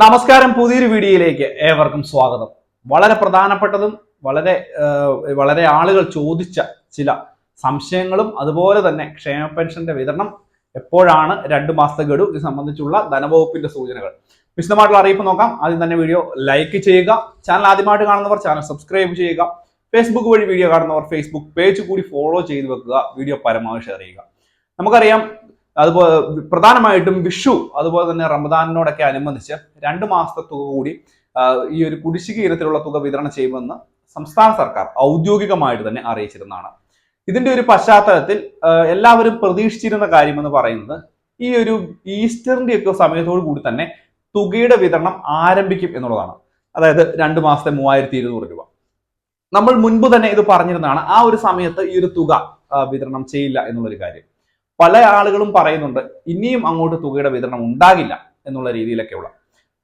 നമസ്കാരം പുതിയൊരു വീഡിയോയിലേക്ക് ഏവർക്കും സ്വാഗതം. വളരെ പ്രധാനപ്പെട്ടതും വളരെ വളരെ ആളുകൾ ചോദിച്ച ചില സംശയങ്ങളും അതുപോലെ തന്നെ ക്ഷേമ പെൻഷന്റെ വിതരണം എപ്പോഴാണ് രണ്ട് മാസത്തെ ഗഡു ഇത് സംബന്ധിച്ചുള്ള ധനവകുപ്പിന്റെ സൂചനകൾ. വിശദമായിട്ടുള്ള അറിയിപ്പ് നോക്കാം. ആദ്യം തന്നെ വീഡിയോ ലൈക്ക് ചെയ്യുക. ചാനൽ ആദ്യമായിട്ട് കാണുന്നവർ ചാനൽ സബ്സ്ക്രൈബ് ചെയ്യുക. ഫേസ്ബുക്ക് വഴി വീഡിയോ കാണുന്നവർ ഫേസ്ബുക്ക് പേജ് കൂടി ഫോളോ ചെയ്ത് വെക്കുക. വീഡിയോ പരമാവധി ഷെയർ ചെയ്യുക. നമുക്കറിയാം അതുപോലെ പ്രധാനമായിട്ടും വിഷു അതുപോലെ തന്നെ റമദാനിനോടൊക്കെ അനുബന്ധിച്ച് രണ്ട് മാസത്തെ തുക കൂടി ഈ ഒരു കുടിശ്ശിക ഇനത്തിലുള്ള തുക വിതരണം ചെയ്യുമെന്ന് സംസ്ഥാന സർക്കാർ ഔദ്യോഗികമായിട്ട് തന്നെ അറിയിച്ചിരുന്നതാണ്. ഇതിന്റെ ഒരു പശ്ചാത്തലത്തിൽ എല്ലാവരും പ്രതീക്ഷിച്ചിരുന്ന കാര്യം എന്ന് പറയുന്നത് ഈ ഒരു ഈസ്റ്ററിന്റെ ഒക്കെ സമയത്തോടു കൂടി തന്നെ തുകയുടെ വിതരണം ആരംഭിക്കും എന്നുള്ളതാണ്. അതായത് രണ്ട് മാസത്തെ മൂവായിരത്തി ഇരുന്നൂറ് രൂപ. നമ്മൾ മുൻപ് തന്നെ ഇത് പറഞ്ഞിരുന്നതാണ് ആ ഒരു സമയത്ത് ഈ ഒരു തുക വിതരണം ചെയ്യില്ല എന്നുള്ളൊരു കാര്യം. പല ആളുകളും പറയുന്നുണ്ട് ഇനിയും അങ്ങോട്ട് തുകയുടെ വിതരണം ഉണ്ടാകില്ല എന്നുള്ള രീതിയിലൊക്കെയുള്ള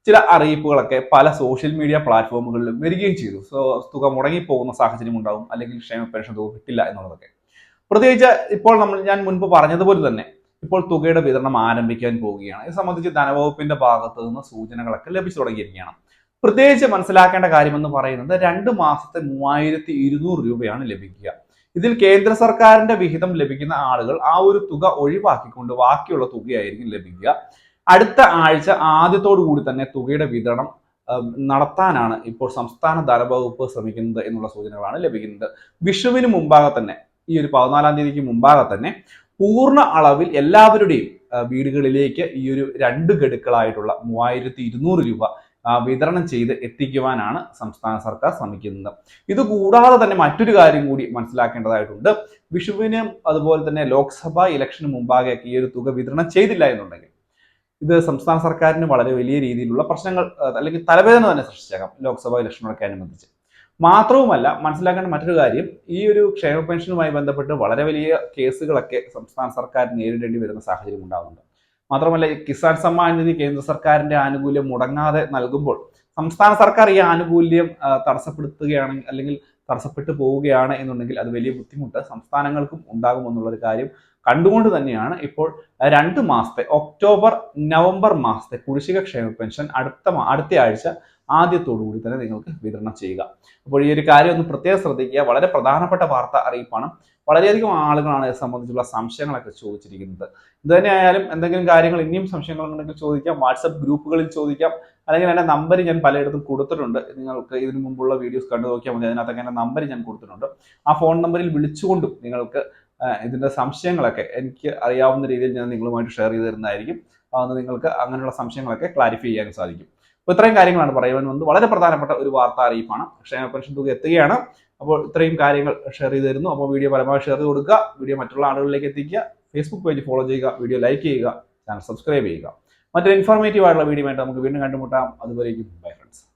ചില അറിയിപ്പുകളൊക്കെ പല സോഷ്യൽ മീഡിയ പ്ലാറ്റ്ഫോമുകളിലും വരികയും ചെയ്തു. സോ തുക മുടങ്ങിപ്പോകുന്ന സാഹചര്യം ഉണ്ടാവും അല്ലെങ്കിൽ ക്ഷേമ പെൻഷൻ തുക കിട്ടില്ല എന്നുള്ളതൊക്കെ. പ്രത്യേകിച്ച് ഇപ്പോൾ നമ്മൾ ഞാൻ മുൻപ് പറഞ്ഞതുപോലെ തന്നെ ഇപ്പോൾ തുകയുടെ വിതരണം ആരംഭിക്കാൻ പോവുകയാണ്. ഇത് സംബന്ധിച്ച് ധനവകുപ്പിന്റെ ഭാഗത്തു നിന്ന് സൂചനകളൊക്കെ ലഭിച്ചു തുടങ്ങിയിരിക്കുകയാണ്. പ്രത്യേകിച്ച് മനസ്സിലാക്കേണ്ട കാര്യമെന്ന് പറയുന്നത് രണ്ട് മാസത്തെ മൂവായിരത്തി ഇരുന്നൂറ് രൂപയാണ് ലഭിക്കുക. ഇതിൽ കേന്ദ്ര സർക്കാരിന്റെ വിഹിതം ലഭിക്കുന്ന ആളുകൾ ആ ഒരു തുക ഒഴിവാക്കിക്കൊണ്ട് ബാക്കിയുള്ള തുകയായിരിക്കും ലഭിക്കുക. അടുത്ത ആഴ്ച ആദ്യത്തോടു കൂടി തന്നെ തുകയുടെ വിതരണം നടത്താനാണ് ഇപ്പോൾ സംസ്ഥാന ധനവകുപ്പ് ശ്രമിക്കുന്നത് എന്നുള്ള സൂചനകളാണ് ലഭിക്കുന്നത്. വിഷുവിന് മുമ്പാകെ തന്നെ ഈ ഒരു പതിനാലാം തീയതിക്ക് മുമ്പാകെ തന്നെ പൂർണ അളവിൽ എല്ലാവരുടെയും വീടുകളിലേക്ക് ഈ ഒരു രണ്ട് ഗഡുക്കളായിട്ടുള്ള മൂവായിരത്തി ഇരുന്നൂറ് രൂപ വിതരണം ചെയ്ത് എത്തിക്കുവാനാണ് സംസ്ഥാന സർക്കാർ ശ്രമിക്കുന്നത്. ഇത് കൂടാതെ തന്നെ മറ്റൊരു കാര്യം കൂടി മനസ്സിലാക്കേണ്ടതായിട്ടുണ്ട്. വിഷുവിന് അതുപോലെ തന്നെ ലോക്സഭാ ഇലക്ഷന് മുമ്പാകെയൊക്കെ ഈ ഒരു തുക വിതരണം ചെയ്തില്ല എന്നുണ്ടെങ്കിൽ ഇത് സംസ്ഥാന സർക്കാരിന് വളരെ വലിയ രീതിയിലുള്ള പ്രശ്നങ്ങൾ അല്ലെങ്കിൽ തലവേദന തന്നെ സൃഷ്ടിച്ചേക്കാം ലോക്സഭാ ഇലക്ഷനൊക്കെ അനുബന്ധിച്ച്. മാത്രവുമല്ല മനസ്സിലാക്കേണ്ട മറ്റൊരു കാര്യം ഈ ഒരു ക്ഷേമ പെൻഷനുമായി ബന്ധപ്പെട്ട് വളരെ വലിയ കേസുകളൊക്കെ സംസ്ഥാന സർക്കാർ നേരിടേണ്ടി വരുന്ന സാഹചര്യം ഉണ്ടാകുന്നുണ്ട് മാത്രമല്ല ഈ കിസാൻ സമ്മാൻ നിധി കേന്ദ്ര സർക്കാരിന്റെ ആനുകൂല്യം മുടങ്ങാതെ നൽകുമ്പോൾ സംസ്ഥാന സർക്കാർ ഈ ആനുകൂല്യം തടസ്സപ്പെടുത്തുകയാണ് അല്ലെങ്കിൽ തടസ്സപ്പെട്ടു പോവുകയാണ് എന്നുണ്ടെങ്കിൽ അത് വലിയ ബുദ്ധിമുട്ട് സംസ്ഥാനങ്ങൾക്കും ഉണ്ടാകുമെന്നുള്ളൊരു കാര്യം കണ്ടുകൊണ്ട് തന്നെയാണ് ഇപ്പോൾ രണ്ട് മാസത്തെ ഒക്ടോബർ നവംബർ മാസത്തെ കുടിശ്ശിക ക്ഷേമ പെൻഷൻ അടുത്ത അടുത്ത ആഴ്ച ആദ്യത്തോടു കൂടി തന്നെ നിങ്ങൾക്ക് വിതരണം ചെയ്യുക. അപ്പോൾ ഈ ഒരു കാര്യം ഒന്ന് പ്രത്യേകം ശ്രദ്ധിക്കുക. വളരെ പ്രധാനപ്പെട്ട വാർത്ത അറിയിപ്പാണ്. വളരെയധികം ആളുകളാണ് ഇത് സംബന്ധിച്ചുള്ള സംശയങ്ങളൊക്കെ ചോദിച്ചിരിക്കുന്നത്. ഇത് തന്നെയായാലും എന്തെങ്കിലും കാര്യങ്ങൾ ഇനിയും സംശയങ്ങൾ ഉണ്ടെങ്കിൽ ചോദിക്കാം. വാട്സപ്പ് ഗ്രൂപ്പുകളിൽ ചോദിക്കാം. അല്ലെങ്കിൽ എന്റെ നമ്പർ ഞാൻ പലയിടത്തും കൊടുത്തിട്ടുണ്ട്. നിങ്ങൾക്ക് ഇതിനു മുമ്പുള്ള വീഡിയോസ് കണ്ടു നോക്കിയാൽ മതി. അതിനകത്തൊക്കെ എന്റെ നമ്പർ ഞാൻ കൊടുത്തിട്ടുണ്ട്. ആ ഫോൺ നമ്പറിൽ വിളിച്ചുകൊണ്ടും നിങ്ങൾക്ക് ഇതിന്റെ സംശയങ്ങളൊക്കെ എനിക്ക് അറിയാവുന്ന രീതിയിൽ ഞാൻ നിങ്ങളുമായിട്ട് ഷെയർ ചെയ്ത് തരുന്നതായിരിക്കും. അതൊന്ന് നിങ്ങൾക്ക് അങ്ങനെയുള്ള സംശയങ്ങളൊക്കെ ക്ലാരിഫൈ ചെയ്യാൻ സാധിക്കും. അപ്പോൾ ഇത്രയും കാര്യങ്ങളാണ് പറയുവാൻ വന്നത്. വളരെ പ്രധാനപ്പെട്ട ഒരു വാർത്താ അറിയിപ്പാണ്. ക്ഷേമ പെൻഷൻ തുക എത്തുകയാണ്. അപ്പോൾ ഇത്രയും കാര്യങ്ങൾ ഷെയർ ചെയ്ത് തരുന്നു. അപ്പോൾ വീഡിയോ പരമാവധി ഷെയർ ചെയ്ത് കൊടുക്കുക. വീഡിയോ മറ്റുള്ള ആളുകളിലേക്ക് എത്തിക്കുക. ഫേസ്ബുക്ക് പേജ് ഫോളോ ചെയ്യുക. വീഡിയോ ലൈക്ക് ചെയ്യുക. ചാനൽ സബ്സ്ക്രൈബ് ചെയ്യുക. മറ്റൊരു ഇൻഫോർമേറ്റീവ് ആയിട്ടുള്ള വീഡിയോ ആയിട്ട് നമുക്ക് വീണ്ടും കണ്ടുമുട്ടാം. അതുവരേക്കും. Bye friends